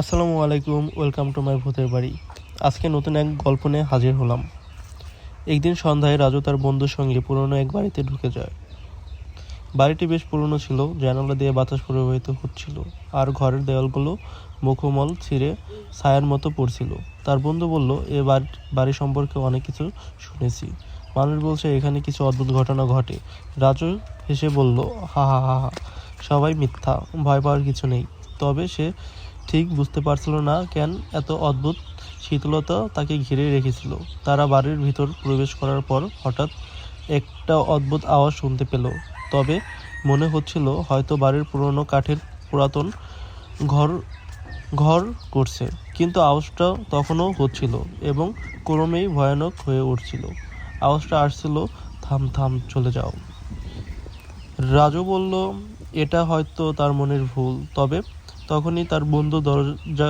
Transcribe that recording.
আসসালামু আলাইকুম, welcome to my ভূতের বাড়ি। আজকে নতুন এক গল্প নিয়ে হাজির হলাম। একদিন সন্ধ্যায় রাজু তার বন্ধুর সঙ্গে পুরনো এক বাড়িতে ঢুকে যায়। বাড়িটি বেশ পুরনো ছিল, জানালা দিয়ে বাতাস প্রবাহিত হচ্ছিল, আর ঘরের দেওয়ালগুলো মুখমল ছিঁড়ে ছায়ার মতো পড়ছিল। তার বন্ধু বলল, এ বাড়ি সম্পর্কে অনেক কিছু শুনেছি। মানুষ বলছে, এখানে কিছু অদ্ভুত ঘটনা ঘটে। রাজু হেসে বলল, হা হা হা হা, সবাই মিথ্যা, ভয় পাওয়ার কিছু নেই। তবে সে ঠিক বুঝতে পারছিল না কেন এত অদ্ভুত শীতলতা তাকে ঘিরে রেখেছিল। তারা বাড়ির ভিতর প্রবেশ করার পর হঠাৎ একটা অদ্ভুত আওয়াজ শুনতে পেল। তবে মনে হচ্ছিল হয়তো বাড়ির পুরনো কাঠের পুরাতন ঘর ঘর করছে। কিন্তু আওয়াজটা তখনও হচ্ছিল এবং ক্রমেই ভয়ানক হয়ে উঠছিল। আওয়াজটা আসছিল, থাম থাম, চলে যাও। রাজু বলল এটা হয়তো তার মনের ভুল তবে তখনই তার বন্ধু দরজা